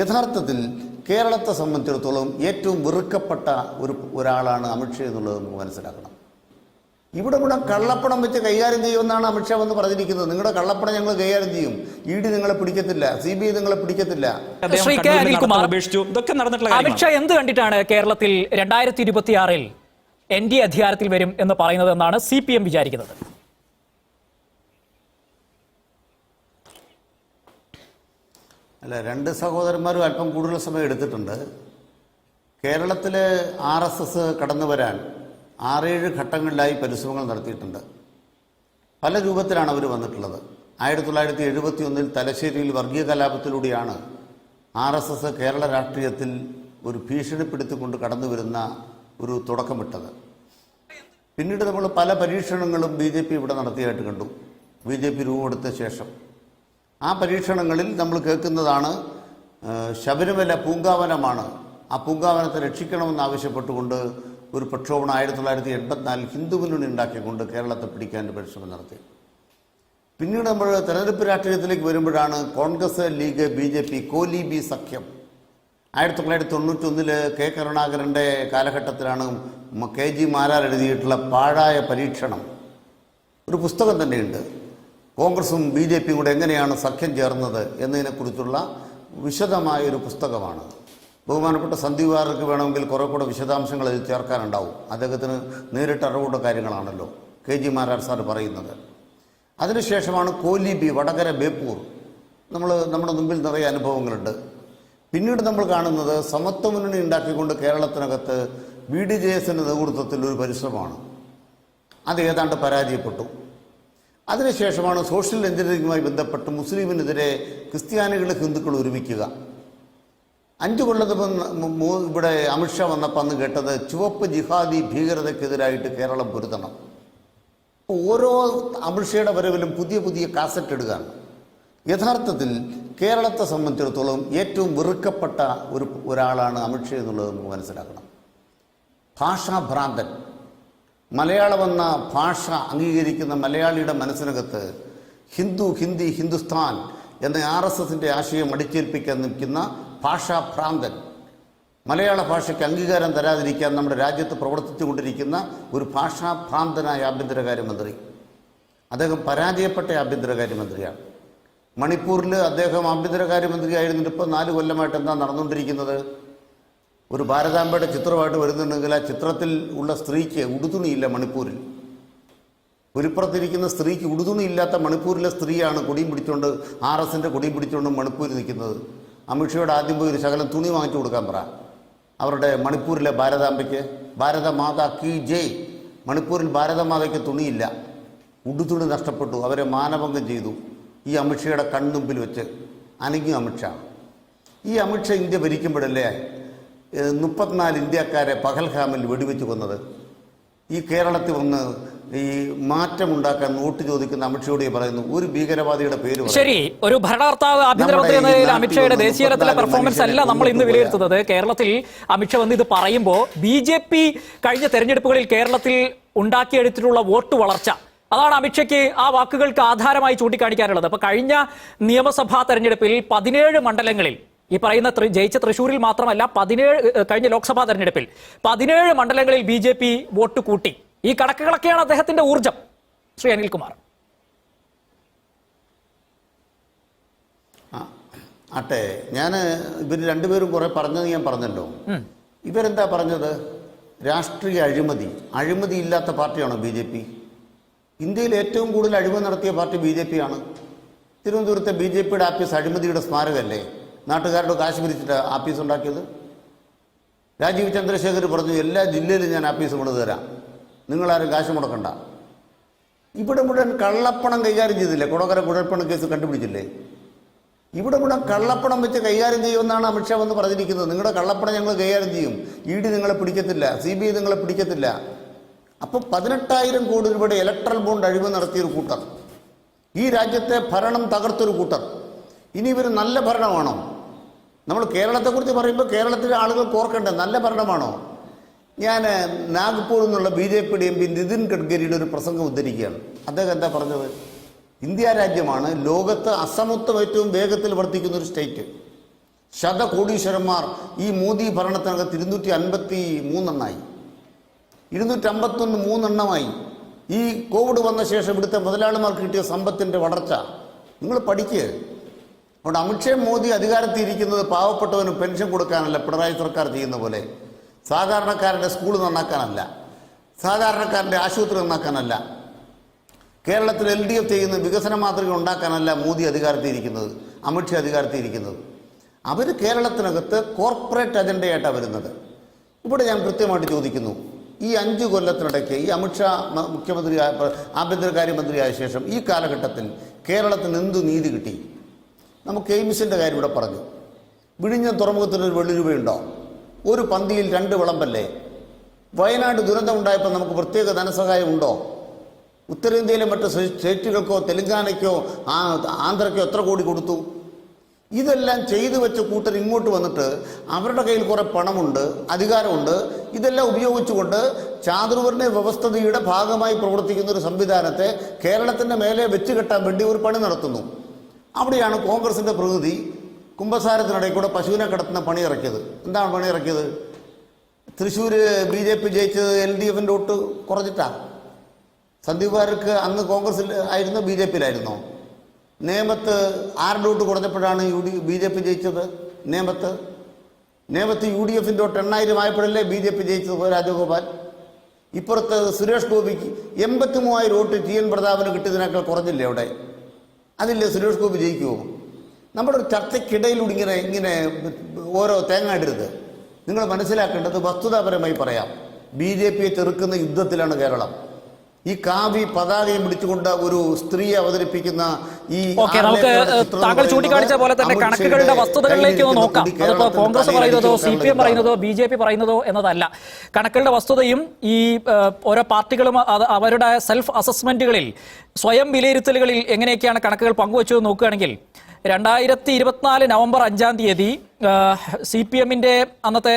യഥാർത്ഥത്തിൽ കേരളത്തെ സംബന്ധിച്ചിടത്തോളം ഏറ്റവും വെറുക്കപ്പെട്ട ഒരു ഒരാളാണ് അമിത്ഷാ എന്നുള്ളത് നമുക്ക് മനസ്സിലാക്കണം. ഇവിടെ കൂടെ കള്ളപ്പണം വെച്ച് കൈകാര്യം ചെയ്യുമെന്നാണ് അമിത്ഷാ വന്ന് പറഞ്ഞിരിക്കുന്നത്. നിങ്ങളുടെ കള്ളപ്പണം ഞങ്ങൾ കൈകാര്യം ചെയ്യും. ഇ ഡി നിങ്ങളെ പിടിക്കത്തില്ല. സി ബി ഐ നിങ്ങളെ പിടിക്കത്തില്ല. ശ്രീ കെ കണ്ണൂരിൽ അനിൽകുമാർ ഇതൊക്കെ നടന്നിട്ടുള്ള കാര്യമാണ് അമിത്ഷാ എന്ത് കണ്ടിട്ടാണ് കേരളത്തിൽ രണ്ടായിരത്തി ഇരുപത്തിയാറിൽ എൻ ഡി എ അധികാരത്തിൽ വരും എന്ന് പറയുന്നത് എന്നാണ് സി പി എം വിചാരിക്കുന്നത്? അല്ല രണ്ട് സഹോദരന്മാരും അല്പം കൂടുതൽ സമയം എടുത്തിട്ടുണ്ട്. കേരളത്തിൽ ആർ എസ് എസ് കടന്നു വരാൻ ആറേഴ് ഘട്ടങ്ങളിലായി പരിശ്രമങ്ങൾ നടത്തിയിട്ടുണ്ട്. പല രൂപത്തിലാണ് അവർ വന്നിട്ടുള്ളത്. ആയിരത്തി തൊള്ളായിരത്തി എഴുപത്തി ഒന്നിൽ തലശ്ശേരിയിൽ വർഗീയ കലാപത്തിലൂടെയാണ് ആർ എസ് എസ് കേരള രാഷ്ട്രീയത്തിൽ ഒരു ഭീഷണിപ്പെടുത്തിക്കൊണ്ട് കടന്നു വരുന്ന ഒരു തുടക്കമിട്ടത്. പിന്നീട് നമ്മൾ പല പരീക്ഷണങ്ങളും ബി ജെ പി ഇവിടെ നടത്തിയതായിട്ട് കണ്ടു. ബി ജെ പി രൂപമെടുത്ത ശേഷം. ആ പരീക്ഷണങ്ങളിൽ നമ്മൾ കേൾക്കുന്നതാണ് ശബരിമല പൂങ്കാവനമാണ്. ആ പൂങ്കാവനത്തെ രക്ഷിക്കണമെന്ന് ആവശ്യപ്പെട്ടുകൊണ്ട് ഒരു പ്രക്ഷോഭണം ആയിരത്തി തൊള്ളായിരത്തി എൺപത്തിനാലിൽ ഹിന്ദു മുന്നണി ഉണ്ടാക്കിക്കൊണ്ട് കേരളത്തെ പിടിക്കാൻ പരിശ്രമം നടത്തി. പിന്നീട് നമ്മൾ തെരഞ്ഞെടുപ്പ് രാഷ്ട്രീയത്തിലേക്ക് വരുമ്പോഴാണ് Congress League B J P കോലി ബി സഖ്യം. ആയിരത്തി തൊള്ളായിരത്തി തൊണ്ണൂറ്റൊന്നിൽ കെ കരുണാകരന്റെ കാലഘട്ടത്തിലാണ് കെ ജി മാരാർ എഴുതിയിട്ടുള്ള പാഴായ പരീക്ഷണം. ഒരു പുസ്തകം തന്നെയുണ്ട്. കോൺഗ്രസും ബി ജെ പിയും കൂടെ എങ്ങനെയാണ് സഖ്യം ചേർന്നത് എന്നതിനെക്കുറിച്ചുള്ള വിശദമായ ഒരു പുസ്തകമാണ്. ബഹുമാനപ്പെട്ട സന്ദീപ് വാർക്ക് വേണമെങ്കിൽ കുറേ കൂടെ വിശദാംശങ്ങൾ അതിൽ ചേർക്കാനുണ്ടാവും. അദ്ദേഹത്തിന് നേരിട്ട് അറിവുള്ള കാര്യങ്ങളാണല്ലോ. കെ ജി മാരാർ സാർ പറയുന്നത്. അതിനുശേഷമാണ് കോലി ബി വടകര ബേപ്പൂർ. നമ്മൾ നമ്മുടെ മുമ്പിൽ നിറയെ അനുഭവങ്ങളുണ്ട്. പിന്നീട് നമ്മൾ കാണുന്നത് സമത്വ മുന്നണി ഉണ്ടാക്കിക്കൊണ്ട് കേരളത്തിനകത്ത് ബി ഡി ജെ എസിന്റെ നേതൃത്വത്തിൽ ഒരു പരിശ്രമമാണ്. അത് ഏതാണ്ട് പരാജയപ്പെട്ടു. അതിനുശേഷമാണ് സോഷ്യൽ എഞ്ചിനീയറിംഗുമായി ബന്ധപ്പെട്ട് മുസ്ലിമിനെതിരെ ക്രിസ്ത്യാനികൾ ഹിന്ദുക്കൾ ഒരുമിക്കുക. അഞ്ചു കൊല്ലത്ത് മുന്ന് മു- മു- ഇവിടെ അമിത്ഷാ വന്നപ്പോൾ അന്ന് കേട്ടത് ചുവപ്പ് ജിഹാദി ഭീകരതയ്ക്കെതിരായിട്ട് കേരളം പൊരുത്തണം ഓരോ അമിത്ഷയുടെ വരവിലും പുതിയ പുതിയ കാസറ്റ് ഇടുകയാണ്. യഥാർത്ഥത്തിൽ കേരളത്തെ സംബന്ധിച്ചിടത്തോളം ഏറ്റവും വെറുക്കപ്പെട്ട ഒരു ഒരാളാണ് അമിത്ഷാ എന്നുള്ളത് നമുക്ക് മനസ്സിലാക്കണം. ഭാഷാഭ്രാന്തൻ. മലയാളം എന്ന ഭാഷ അംഗീകരിക്കുന്ന മലയാളിയുടെ മനസ്സിനകത്ത് ഹിന്ദു ഹിന്ദി ഹിന്ദുസ്ഥാൻ എന്ന ആർ എസ് എസിന്റെ ആശയം അടിച്ചേൽപ്പിക്കാൻ നിൽക്കുന്ന ഭാഷാഭ്രാന്തൻ മലയാള ഭാഷയ്ക്ക് അംഗീകാരം തരാതിരിക്കാൻ നമ്മുടെ രാജ്യത്ത് പ്രവർത്തിച്ചുകൊണ്ടിരിക്കുന്ന ഒരു ഭാഷാ ഭാഷാഭ്രാന്തനായ ആഭ്യന്തരകാര്യമന്ത്രി. അദ്ദേഹം പരാജയപ്പെട്ട ആഭ്യന്തരകാര്യമന്ത്രിയാണ്. മണിപ്പൂരിൽ അദ്ദേഹം ആഭ്യന്തരകാര്യമന്ത്രിയായിരുന്നിട്ട് ഇപ്പോൾ നാല് കൊല്ലമായിട്ട് എന്താ നടന്നുകൊണ്ടിരിക്കുന്നത്? ഒരു ഭാരതാംബയുടെ ചിത്രമായിട്ട് വരുന്നുണ്ടെങ്കിൽ ആ ചിത്രത്തിൽ ഉള്ള സ്ത്രീക്ക് ഉടുതുണിയില്ല മണിപ്പൂരിൽ. ഒരുപ്പുറത്തിരിക്കുന്ന സ്ത്രീക്ക് ഉടുതുണിയില്ലാത്ത മണിപ്പൂരിലെ സ്ത്രീയാണ് കൊടിയും പിടിച്ചുകൊണ്ട് ആർ എസിന്റെ കൊടിയും പിടിച്ചുകൊണ്ട് മണിപ്പൂരിൽ നിൽക്കുന്നത്. അമിത്ഷയുടെ ആദ്യം പോയി ഒരു ശകലം തുണി വാങ്ങിച്ചു കൊടുക്കാൻ പറ. അവരുടെ മണിപ്പൂരിലെ ഭാരതാംബയ്ക്ക് ഭാരതമാത കി ജയ്. മണിപ്പൂരിൽ ഭാരതമാതയ്ക്ക് തുണിയില്ല. ഉടുതുണി നഷ്ടപ്പെട്ടു. അവരെ മാനഭംഗം ചെയ്തു. ഈ അമിത്ഷയുടെ കൺമുമ്പിൽ വെച്ച് അനങ്ങി അമിത്ഷാ. ഈ അമിത്ഷാ ഇന്ത്യ ഭരിക്കുമ്പോഴല്ലേ മുപ്പത്തിനാല് ഇന്ത്യക്കാരെ പഹൽഗാമിൽ വെടിവെച്ച് കൊന്നത്. ഈ കേരളത്തിൽ വന്ന് ഈ മാറ്റമുണ്ടാക്കാൻ നോട്ട് ചോദിക്കുന്ന അമിത്ഷയോട് പറയുന്നു. ഒരു ഭീകരവാദിയുടെ പേര്. ശരി ഒരു ഭരണകർത്താവ് ആഭ്യന്തരമന്ത്രി എന്ന നിലയിൽ അമിത്ഷയുടെ ദേശീയ തലത്തിലെ പെർഫോമൻസ് അല്ല നമ്മൾ ഇന്ന്. വിലയിരുത്തുന്നത്. കേരളത്തിൽ അമിത്ഷാ വന്ന് ഇത് പറയുമ്പോൾ ബി ജെ പി കഴിഞ്ഞ തെരഞ്ഞെടുപ്പുകളിൽ കേരളത്തിൽ ഉണ്ടാക്കിയെടുത്തിട്ടുള്ള വോട്ട് വളർച്ച. അതാണ് അമിത്ഷയ്ക്ക് ആ വാക്കുകൾക്ക് ആധാരമായി ചൂണ്ടിക്കാണിക്കാനുള്ളത്. അപ്പൊ കഴിഞ്ഞ നിയമസഭാ തെരഞ്ഞെടുപ്പിൽ പതിനേഴ് മണ്ഡലങ്ങളിൽ ഈ പറയുന്ന ജയിച്ച തൃശൂരിൽ മാത്രമല്ല പതിനേഴ് കഴിഞ്ഞ ലോക്സഭാ തെരഞ്ഞെടുപ്പിൽ പതിനേഴ് മണ്ഡലങ്ങളിൽ ബി ജെ പി വോട്ട് കൂട്ടി. ഈ കണക്കുകളൊക്കെയാണ് അദ്ദേഹത്തിന്റെ ഊർജം ശ്രീ അനിൽകുമാർ. അട്ടെ ആട്ടെ ഞാൻ ഇവർ രണ്ടുപേരും കുറെ പറഞ്ഞത് ഞാൻ പറഞ്ഞല്ലോ. ഇവരെന്താ പറഞ്ഞത്? രാഷ്ട്രീയ അഴിമതി. അഴിമതി ഇല്ലാത്ത പാർട്ടിയാണോ ബി ജെ പി? ഇന്ത്യയിൽ ഏറ്റവും കൂടുതൽ അഴിമതി നടത്തിയ പാർട്ടി ബി ജെ പി ആണ്. തിരുവനന്തപുരത്തെ ബി ജെ പിയുടെ ആപ്പീസ് അഴിമതിയുടെ സ്മാരകമല്ലേ നാട്ടുകാരുടെ കാശ് പിരിച്ചിട്ട് ആഫീസ് ഉണ്ടാക്കിയത്? രാജീവ് ചന്ദ്രശേഖർ പറഞ്ഞു എല്ലാ ജില്ലയിലും ഞാൻ ആഫീസ് കൊണ്ടു തരാം. നിങ്ങളാരും കാശ് മുടക്കണ്ട. ഇവിടെ മുഴുവൻ കള്ളപ്പണം കൈകാര്യം ചെയ്തില്ലേ? കുടകര കുഴൽപ്പണം കേസ് കണ്ടുപിടിച്ചില്ലേ? ഇവിടെ മുഴുവൻ കള്ളപ്പണം വെച്ച് കൈകാര്യം ചെയ്യുമെന്നാണ് അമിത്ഷാ വന്ന് പറഞ്ഞിരിക്കുന്നത്. നിങ്ങളുടെ കള്ളപ്പണം ഞങ്ങൾ കൈകാര്യം ചെയ്യും. ഇ ഡി നിങ്ങളെ പിടിക്കത്തില്ല. സി ബി ഐ നിങ്ങളെ പിടിക്കത്തില്ല. അപ്പോൾ പതിനെട്ടായിരം കോടി രൂപയുടെ ഇലക്ട്രൽ ബോണ്ട് അഴിവ് നടത്തിയൊരു കൂട്ടർ. ഈ രാജ്യത്തെ ഭരണം തകർത്തൊരു കൂട്ടർ. ഇനി ഇവർ നല്ല ഭരണമാണോ? നമ്മൾ കേരളത്തെക്കുറിച്ച് പറയുമ്പോൾ കേരളത്തിലെ ആളുകൾ ഓർക്കേണ്ട നല്ല ഭരണമാണോ? ഞാൻ നാഗ്പൂർ നിന്നുള്ള ബി ജെ പിയുടെ എം പി നിതിൻ ഗഡ്കരിയുടെ ഒരു പ്രസംഗം ഉദ്ധരിക്കുകയാണ്. അദ്ദേഹം എന്താ പറഞ്ഞത്? ഇന്ത്യ രാജ്യമാണ് ലോകത്ത് അസമത്വം ഏറ്റവും വേഗത്തിൽ വർദ്ധിക്കുന്ന ഒരു സ്റ്റേറ്റ്. ശതകോടീശ്വരന്മാർ ഈ മോദി ഭരണത്തിനകത്ത് ഇരുന്നൂറ്റി അൻപത്തി മൂന്നെണ്ണായി ഇരുന്നൂറ്റമ്പത്തൊന്ന് മൂന്നെണ്ണമായി. ഈ കോവിഡ് വന്ന ശേഷം ഇവിടുത്തെ മുതലാളിമാർക്ക് കിട്ടിയ സമ്പത്തിന്റെ വളർച്ച. നിങ്ങൾ പഠിക്കുക അതുകൊണ്ട് അമിത്ഷാ മോദി അധികാരത്തിൽ ഇരിക്കുന്നത് പാവപ്പെട്ടവന് പെൻഷൻ കൊടുക്കാനല്ല പിണറായി സർക്കാർ ചെയ്യുന്ന പോലെ. സാധാരണക്കാരന്റെ സ്കൂൾ നന്നാക്കാനല്ല. സാധാരണക്കാരന്റെ ആശുപത്രി നന്നാക്കാനല്ല. കേരളത്തിൽ എൽ ഡി എഫ് ചെയ്യുന്ന വികസന മാതൃക ഉണ്ടാക്കാനല്ല മോദി അധികാരത്തിൽ ഇരിക്കുന്നത് അമിത്ഷാ അധികാരത്തിൽ ഇരിക്കുന്നത് അവർ കേരളത്തിനകത്ത് കോർപ്പറേറ്റ് അജണ്ടയായിട്ടാണ് വരുന്നത്. ഇവിടെ ഞാൻ കൃത്യമായിട്ട് ചോദിക്കുന്നു. ഈ അഞ്ച് കൊല്ലത്തിനിടയ്ക്ക് ഈ അമിത്ഷാ മുഖ്യമന്ത്രി ആഭ്യന്തരകാര്യമന്ത്രിയായ ശേഷം ഈ കാലഘട്ടത്തിൽ കേരളത്തിന് എന്തു നീതി കിട്ടി? നമുക്ക് എയിംസിന്റെ കാര്യം ഇവിടെ പറഞ്ഞു. വിഴിഞ്ഞം തുറമുഖത്തിന് ഒരു വെള്ളി രൂപയുണ്ടോ ഒരു പന്തിയിൽ രണ്ട് വിളമ്പല്ലേ? വയനാട് ദുരന്തം ഉണ്ടായപ്പോൾ നമുക്ക് പ്രത്യേക ധനസഹായം ഉണ്ടോ? ഉത്തരേന്ത്യയിലെ മറ്റ് സ്റ്റേ- സ്റ്റേറ്റുകൾക്കോ തെലങ്കാനയ്ക്കോ ആന്ധ്രയ്ക്കോ എത്ര കോടി കൊടുത്തു? ഇതെല്ലാം ചെയ്തു വെച്ച കൂട്ടർ ഇങ്ങോട്ട് വന്നിട്ട് അവരുടെ കയ്യിൽ കുറേ പണമുണ്ട് അധികാരമുണ്ട്. ഇതെല്ലാം ഉപയോഗിച്ചുകൊണ്ട് ചാതുർവർണ വ്യവസ്ഥതയുടെ ഭാഗമായി പ്രവർത്തിക്കുന്ന ഒരു സംവിധാനത്തെ കേരളത്തിന്റെ മേലെ വെച്ചുകെട്ടാൻ വേണ്ടി ഒരു പണി നടത്തുന്നു. അവിടെയാണ് കോൺഗ്രസിന്റെ പ്രകൃതി കുംഭസാരത്തിനിടയിൽ കൂടെ പശുവിനെ കടത്തുന്ന പണി ഇറക്കിയത് എന്താണ് പണി ഇറക്കിയത് തൃശ്ശൂർ ബി ജെ പി ജയിച്ചത് എൽ ഡി എഫിന്റെ വോട്ട് കുറഞ്ഞിട്ടാണ് സന്ദീപ് വാര്യർക്ക് അന്ന് കോൺഗ്രസിൽ ആയിരുന്നു? ബി ജെ പിയിലായിരുന്നോ? നേമത്ത് ആരുടെ വോട്ട് കുറഞ്ഞപ്പോഴാണ് U D B J P ജയിച്ചത്? നേമത്ത്? നേമത്ത് യു ഡി എഫിന്റെ വോട്ട് എണ്ണായിരം ആയപ്പോഴല്ലേ ബി ജെ പി ജയിച്ചത് രാജഗോപാൽ? ഇപ്പുറത്ത് സുരേഷ് ഗോപിക്ക് എൺപത്തി മൂവായിരം വോട്ട് ടി എൻ പ്രതാപന് കിട്ടിയതിനേക്കാൾ കുറഞ്ഞില്ലേ അവിടെ? അതില്ലേ സുരേഷ് ഗോപി ജയിക്കുമോ നമ്മുടെ ഒരു ചർച്ചയ്ക്കിടയിലൂടെ ഇങ്ങനെ ഇങ്ങനെ ഓരോ തേങ്ങ ഇടരുത്. നിങ്ങൾ മനസ്സിലാക്കേണ്ടത് വസ്തുതാപരമായി പറയാം. ബി ജെ പിയെ ചെറുക്കുന്ന യുദ്ധത്തിലാണ് കേരളം. ഈ കാവി പതാകയും പിടിച്ചുകൊണ്ട് ഒരു സ്ത്രീയെ അവതരിപ്പിക്കുന്ന ഈ ഓക്കെ നമുക്ക് താങ്കൾ ചൂണ്ടിക്കാണിച്ച പോലെ തന്നെ കണക്കുകളുടെ വസ്തുതകളിലേക്ക് ഒന്ന് നോക്കാം. അതിപ്പോ കോൺഗ്രസ് പറയുന്നതോ സി പി എം പറയുന്നതോ ബി ജെ പി പറയുന്നതോ എന്നതല്ല. കണക്കുകളുടെ വസ്തുതയും ഈ ഓരോ പാർട്ടികളും അവരുടെ സെൽഫ് അസസ്മെന്റുകളിൽ സ്വയം വിലയിരുത്തലുകളിൽ എങ്ങനെയൊക്കെയാണ് കണക്കുകൾ പങ്കുവച്ചത് നോക്കുകയാണെങ്കിൽ രണ്ടായിരത്തി ഇരുപത്തിനാല് നവംബർ അഞ്ചാം തീയതി സി പി എമ്മിന്റെ അന്നത്തെ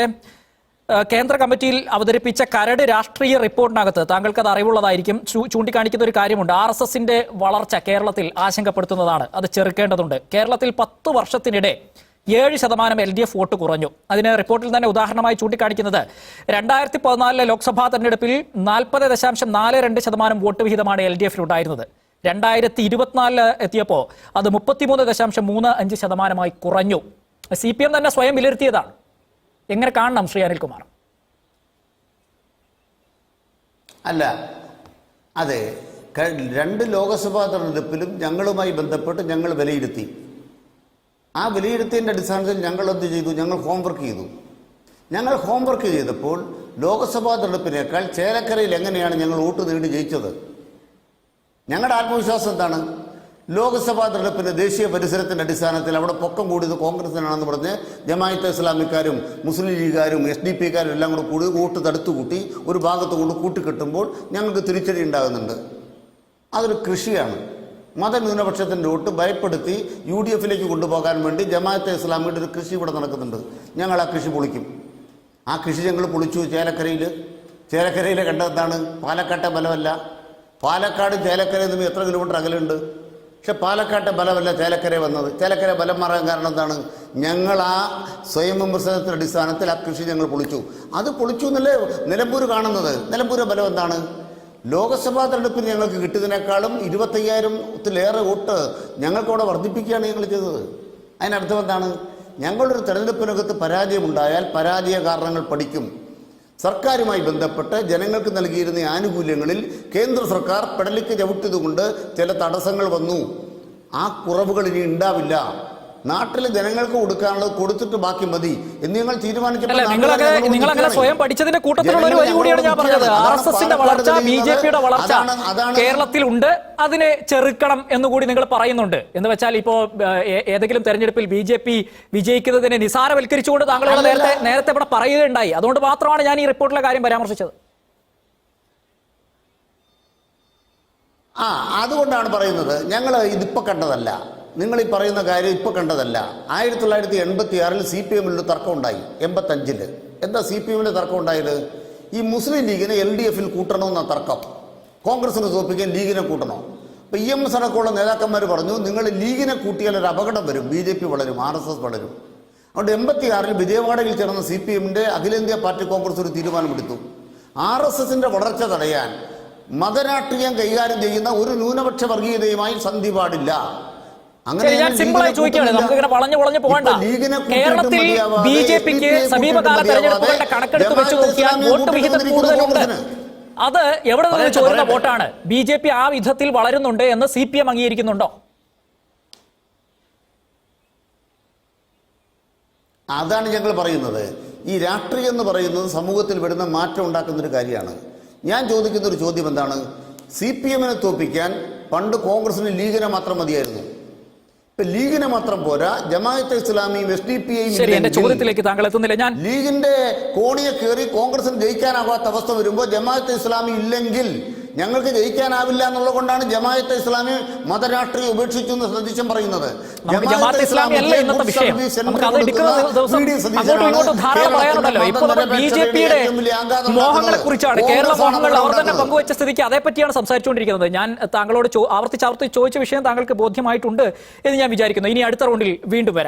കേന്ദ്ര കമ്മിറ്റിയിൽ അവതരിപ്പിച്ച കരട് രാഷ്ട്രീയ റിപ്പോർട്ടിനകത്ത് താങ്കൾക്ക് അത് അറിവുള്ളതായിരിക്കും. ചൂണ്ടിക്കാണിക്കുന്ന ഒരു കാര്യമുണ്ട്. ആർ എസ് എസിന്റെ വളർച്ച കേരളത്തിൽ ആശങ്കപ്പെടുത്തുന്നതാണ്. അത് ചെറുക്കേണ്ടതുണ്ട്. കേരളത്തിൽ പത്ത് വർഷത്തിനിടെ ഏഴ് ശതമാനം എൽ ഡി എഫ് വോട്ട് കുറഞ്ഞു. അതിന് റിപ്പോർട്ടിൽ തന്നെ ഉദാഹരണമായി ചൂണ്ടിക്കാണിക്കുന്നത് രണ്ടായിരത്തി പതിനാലിലെ ലോക്സഭാ തെരഞ്ഞെടുപ്പിൽ നാൽപ്പത് ദശാംശം നാല് രണ്ട് ശതമാനം വോട്ട് വിഹിതമാണ് എൽ ഡി എഫിലുണ്ടായിരുന്നത് രണ്ടായിരത്തി ഇരുപത്തിനാലിൽ എത്തിയപ്പോൾ അത് മുപ്പത്തിമൂന്ന് ദശാംശം മൂന്ന് അഞ്ച് ശതമാനമായി കുറഞ്ഞു. സി പി എം തന്നെ സ്വയം വിലയിരുത്തിയതാണ്. എങ്ങനെ കാണണം ശ്രീ അനിൽകുമാർ? അല്ല അതെ രണ്ട് ലോകസഭാ തെരഞ്ഞെടുപ്പിലും ഞങ്ങളുമായി ബന്ധപ്പെട്ട് ഞങ്ങൾ വിലയിരുത്തി. ആ വിലയിരുത്തിയതിന്റെ അടിസ്ഥാനത്തിൽ ഞങ്ങൾ എന്ത് ചെയ്തു? ഞങ്ങൾ ഹോംവർക്ക് ചെയ്തു. ഞങ്ങൾ ഹോംവർക്ക് ചെയ്തപ്പോൾ ലോകസഭാ തെരഞ്ഞെടുപ്പിനേക്കാൾ ചേലക്കരയിൽ എങ്ങനെയാണ് ഞങ്ങൾ വോട്ട് നേടി ജയിച്ചത്? ഞങ്ങളുടെ ആത്മവിശ്വാസം എന്താണ്? ലോക്സഭാ തെരഞ്ഞെടുപ്പിന്റെ ദേശീയ പരിസരത്തിന്റെ അടിസ്ഥാനത്തിൽ അവിടെ പൊക്കം കൂടിയത് കോൺഗ്രസിനാണെന്ന് പറഞ്ഞ് ജമായത്ത് ഇസ്ലാമിക്കാരും മുസ്ലിം ലീഗുകാരും എസ് ഡി പിക്കാരും എല്ലാം കൂടെ കൂടി വോട്ട് തടുത്തു കൂട്ടി ഒരു ഭാഗത്ത് കൊണ്ട് കൂട്ടിക്കെട്ടുമ്പോൾ ഞങ്ങൾക്ക് തിരിച്ചടി ഉണ്ടാകുന്നുണ്ട്. അതൊരു കൃഷിയാണ്. മതന്യൂനപക്ഷത്തിന്റെ വോട്ട് ഭയപ്പെടുത്തി യു ഡി എഫിലേക്ക് കൊണ്ടുപോകാൻ വേണ്ടി ജമാഅത്തെ ഇസ്ലാമിയുടെ ഒരു കൃഷി ഇവിടെ നടക്കുന്നുണ്ട്. ഞങ്ങൾ ആ കൃഷി പൊളിക്കും. ആ കൃഷി ഞങ്ങൾ പൊളിച്ചു ചേലക്കരയിൽ. ചേലക്കരയിലെ കണ്ടതെന്താണ്? പാലക്കാട്ടെ ബലമല്ല പാലക്കാട് ചേലക്കരയിൽ നിന്ന് എത്ര കിലോമീറ്റർ അകലുണ്ട് പക്ഷെ പാലക്കാട്ടെ ബലമല്ല ചേലക്കര വന്നത്. ചേലക്കര ബലം മാറാൻ കാരണം എന്താണ്? ഞങ്ങൾ ആ സ്വയം വിമർശനത്തിന്റെ അടിസ്ഥാനത്തിൽ ആ കൃഷി ഞങ്ങൾ പൊളിച്ചു. അത് പൊളിച്ചു എന്നല്ലേ നിലമ്പൂർ കാണുന്നത്? നിലമ്പൂരെ ബലം എന്താണ്? ലോകസഭാ തെരഞ്ഞെടുപ്പിൽ ഞങ്ങൾക്ക് കിട്ടിയതിനേക്കാളും ഇരുപത്തയ്യായിരത്തിലേറെ വോട്ട് ഞങ്ങൾക്കവിടെ വർദ്ധിപ്പിക്കുകയാണ് ഞങ്ങൾ ചെയ്തത്. അതിനർത്ഥം എന്താണ്? ഞങ്ങളൊരു തെരഞ്ഞെടുപ്പിനകത്ത് പരാജയമുണ്ടായാൽ പരാജയ കാരണങ്ങൾ പഠിക്കും. സർക്കാരുമായി ബന്ധപ്പെട്ട് ജനങ്ങൾക്ക് നൽകിയിരുന്ന ആനുകൂല്യങ്ങളിൽ കേന്ദ്ര സർക്കാർ പെടലിക്ക് ചവിട്ടിയതുകൊണ്ട് ചില തടസ്സങ്ങൾ വന്നു. ആ കുറവുകൾ ഇനി ഉണ്ടാവില്ല. നാട്ടിലെ ജനങ്ങൾക്ക് കൊടുക്കാനുള്ളത് കൊടുത്തിട്ട് ബാക്കി മതി എന്ന് നിങ്ങൾ തീരുമാനിച്ചപ്പോൾ നിങ്ങളങ്ങനെ നിൽക്കുകയാണ്. സ്വയം പഠിച്ചതിന്റെ കൂട്ടത്തിലുള്ള ഒരു വരി കൂടിയാണ് ഞാൻ പറഞ്ഞത്. ആർ എസ് എസിന്റെ വളർച്ച ബി ജെ പിയുടെ വളർച്ച കേരളത്തിൽ ഉണ്ട് അതിനെ ചെറുക്കണം എന്നുകൂടി നിങ്ങൾ പറയുന്നുണ്ട്. എന്ന് വെച്ചാൽ ഇപ്പോ ഏതെങ്കിലും തെരഞ്ഞെടുപ്പിൽ ബി ജെ പി വിജയിക്കുന്നതിനെ നിസാരവൽക്കരിച്ചുകൊണ്ട് താങ്കൾ നേരത്തെ നേരത്തെ ഇവിടെ പറയുകയുണ്ടായി. അതുകൊണ്ട് മാത്രമാണ് ഞാൻ ഈ റിപ്പോർട്ടിലെ കാര്യം പരാമർശിച്ചത്. ആ അതുകൊണ്ടാണ് പറയുന്നത്. ഞങ്ങൾ ഇതിപ്പോൾ കണ്ടതല്ല. നിങ്ങൾ ഈ പറയുന്ന കാര്യം ഇപ്പോൾ കണ്ടതല്ല. ആയിരത്തി തൊള്ളായിരത്തി എൺപത്തി ആറിൽ സി പി എമ്മിൽ തർക്കം ഉണ്ടായി എൺപത്തഞ്ചിൽ എന്താ സി പി എമ്മിന്റെ തർക്കം ഉണ്ടായത് ഈ മുസ്ലിം ലീഗിനെ എൽ ഡി എഫിൽ കൂട്ടണമെന്ന തർക്കം. കോൺഗ്രസിനെ തോപ്പിക്കാൻ ലീഗിനെ കൂട്ടണം? അപ്പോൾ ഇ എം എസ് അടക്കമുള്ള നേതാക്കന്മാർ പറഞ്ഞു നിങ്ങൾ ലീഗിനെ കൂട്ടിയാൽ ഒരു അപകടം വരും. ബി ജെ പി വളരും ആർ എസ് എസ് വളരും. അതുകൊണ്ട് എൺപത്തി ആറിൽ വിജയവാഡയിൽ ചേർന്ന സി പി എമ്മിന്റെ അഖിലേന്ത്യാ പാർട്ടി കോൺഗ്രസ് ഒരു തീരുമാനമെടുത്തു. ആർ എസ് എസിന്റെ വളർച്ച തടയാൻ മതരാഷ്ട്രീയം കൈകാര്യം ചെയ്യുന്ന ഒരു ന്യൂനപക്ഷ വർഗീയതയുമായി സന്ധി പാടില്ല ശരി ഞാൻ സിമ്പിളായി ചോദിക്കുകയാണ്. നമുക്ക് ഇങ്ങനെ വളഞ്ഞു വളഞ്ഞു പോകണ്ട. കേരളത്തിൽ ബി ജെ പിക്ക് സമീപകാല തെരഞ്ഞെടുപ്പുകളുടെ കണക്കെടുത്ത് വെച്ച് നോക്കിയാൽ വോട്ട് വിഹിതം കൂടുതലുണ്ട് അത് എവിടെ നിന്ന് ചോരുന്ന വോട്ടാണ്? ബി ജെ പി ആ വിധത്തിൽ വളരുന്നുണ്ട് എന്ന് സി പി എം അംഗീകരിക്കുന്നുണ്ടോ? അതാണ് ഞങ്ങൾ പറയുന്നത്. ഈ രാഷ്ട്രീയം എന്ന് പറയുന്നത് സമൂഹത്തിൽ വരുന്ന മാറ്റം ഉണ്ടാക്കുന്ന ഒരു കാര്യമാണ്. ഞാൻ ചോദിക്കുന്ന ഒരു ചോദ്യം എന്താണ്? സി പി എമ്മിനെ തോപ്പിക്കാൻ പണ്ട് കോൺഗ്രസിന് ലീഗിനെ മാത്രം മതിയായിരുന്നു. ലീഗിനെ മാത്രം പോരാ ജമാഅത്തെ ഇസ്ലാമിയും എസ് ഡി പി ശരി എന്റെ ചോദ്യത്തിലേക്ക് താങ്കൾ എത്തുന്നില്ല. ഞാൻ ലീഗിന്റെ കോണിയെ കയറി കോൺഗ്രസിന് ജയിക്കാനാകാത്ത അവസ്ഥ വരുമ്പോൾ ജമാഅത്തെ ഇസ്ലാമി ഇല്ലെങ്കിൽ ഞങ്ങൾക്ക് ജയിക്കാനാവില്ല എന്നുള്ളത് കൊണ്ടാണ് ജമാഅത്തെ ഇസ്ലാമി മതരാഷ്ട്രീയം ഉപേക്ഷിച്ചു എന്ന് സതീശൻ പറയുന്നത്. നമുക്ക് ജമാഅത്തെ ഇസ്ലാമി അല്ല ഇന്നത്തെ നമുക്ക് അത് എടുക്കുന്ന ദിവസം അങ്ങോട്ടും ഇങ്ങോട്ടും ധാരാളം പറയാനുണ്ടല്ലോ. ഇപ്പൊ നമ്മൾ ബി ജെ പിയുടെ മോഹങ്ങളെ കുറിച്ചാണ്. കേരള മോഹങ്ങൾ അവർ തന്നെ പങ്കുവച്ച സ്ഥിതിക്ക് അതേപ്പറ്റിയാണ് സംസാരിച്ചുകൊണ്ടിരിക്കുന്നത്. ഞാൻ താങ്കളോട് ആവർത്തിച്ച് ആവർത്തിച്ച് ചോദിച്ച വിഷയം താങ്കൾക്ക് ബോധ്യമായിട്ടുണ്ട് എന്ന് ഞാൻ വിചാരിക്കുന്നു. ഇനി അടുത്ത റൗണ്ടിൽ വീണ്ടും വരാം.